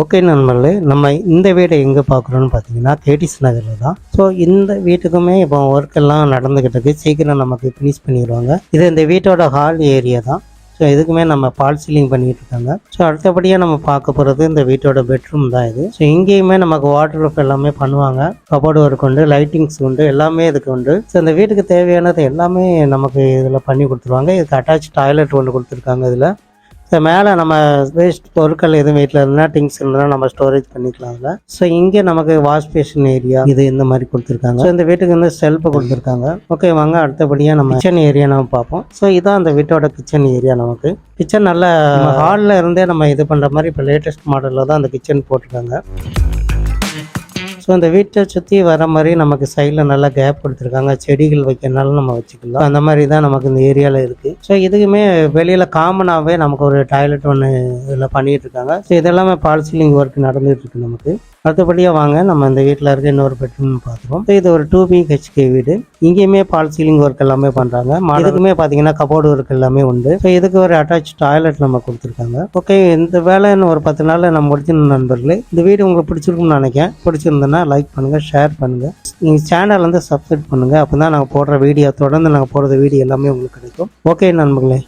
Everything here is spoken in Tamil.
ஓகே நண்பர்களே நம்ம இந்த வீடை எங்கே பார்க்குறோன்னு பார்த்தீங்கன்னா கேடிஸ் நகரில் தான். ஸோ இந்த வீட்டுக்குமே இப்போ ஒர்க் எல்லாம் நடந்துக்கிட்டு இருக்கு. சீக்கிரம் நமக்கு ஃபினிஷ் பண்ணிடுவாங்க. இது இந்த வீட்டோட ஹால் ஏரியா தான். ஸோ இதுக்குமே நம்ம பால் சீலிங் பண்ணிட்டு இருக்காங்க. ஸோ அடுத்தபடியாக நம்ம பார்க்க போகிறது இந்த வீட்டோட பெட்ரூம் தான் இது. ஸோ இங்கேயுமே நமக்கு வாட்டர் ப்ரூஃப் எல்லாமே பண்ணுவாங்க. கபோர்டு ஒர்க் உண்டு லைட்டிங்ஸ் உண்டு எல்லாமே இதுக்கு உண்டு. ஸோ இந்த வீட்டுக்கு தேவையானது எல்லாமே நமக்கு இதில் பண்ணி கொடுத்துருவாங்க. இதுக்கு அட்டாச் டாய்லெட் ஒன்று கொடுத்துருக்காங்க இதில். ஸோ மேலே நம்ம வேஸ்ட் பொருட்கள் எதுவும் வீட்டில் இருந்தால் திங்ஸ் இருந்தால் நம்ம ஸ்டோரேஜ் பண்ணிக்கலாம் அதில். ஸோ இங்கே நமக்கு வாஷ் பேஷன் ஏரியா இது இந்த மாதிரி கொடுத்துருக்காங்க. ஸோ இந்த வீட்டுக்கு வந்து செல்ஃபு கொடுத்துருக்காங்க. ஓகே வாங்க அடுத்தபடியாக நம்ம கிச்சன் ஏரியா நம்ம பார்ப்போம். ஸோ இதான் அந்த வீட்டோட கிச்சன் ஏரியா நமக்கு. கிச்சன் நல்ல ஹாலில் இருந்தே நம்ம இது பண்ணுற மாதிரி இப்போ லேட்டஸ்ட் மாடலில் தான் அந்த கிச்சன் போட்டிருக்காங்க. ஸோ இந்த வீட்டை சுற்றி வர மாதிரி நமக்கு சைடில் நல்லா கேப் கொடுத்துருக்காங்க. செடிகள் வைக்கிறனால நம்ம வச்சுக்கலாம். அந்த மாதிரி தான் நமக்கு இந்த ஏரியாவில் இருக்குது ஸோ இதுக்குமே வெளியில் காமனாகவே நமக்கு ஒரு டாய்லெட் ஒன்று இதில் பண்ணிகிட்டு இருக்காங்க. ஸோ இதெல்லாமே பால் சீலிங் ஒர்க் நடந்துகிட்டு இருக்கு நமக்கு. அடுத்தபடியாக வாங்க நம்ம இந்த வீட்டில் இருக்க இன்னொரு பெட்ரூம் பார்த்துருவோம். இது ஒரு டூ பிஹெச்கே வீடு. இங்கேயுமே பால் சீலிங் ஒர்க் எல்லாமே பண்ணுறாங்க இதுக்குமே பார்த்தீங்கன்னா கபோர்டு ஒர்க் எல்லாமே உண்டு. ஸோ இதுக்கு ஒரு அட்டாச் டாய்லெட் நம்ம கொடுத்துருக்காங்க. ஓகே இந்த வேலைன்னு ஒரு பத்து நாளில் நம்ம முடிச்சிடணும் நண்பர்களே. இந்த வீடு உங்களுக்கு பிடிச்சிருக்கும்னு நினைக்கிறேன். பிடிச்சிருந்தேன்னா லைக் பண்ணுங்கள் ஷேர் பண்ணுங்கள் நீங்கள் சேனல் வந்து சப்ஸ்கிரைப் பண்ணுங்கள் அப்போ தான் நாங்கள் போடுற வீடியோ தொடர்ந்து நாங்கள் போடுற வீடியோ எல்லாமே உங்களுக்கு கிடைக்கும். ஓகே நண்பர்களே.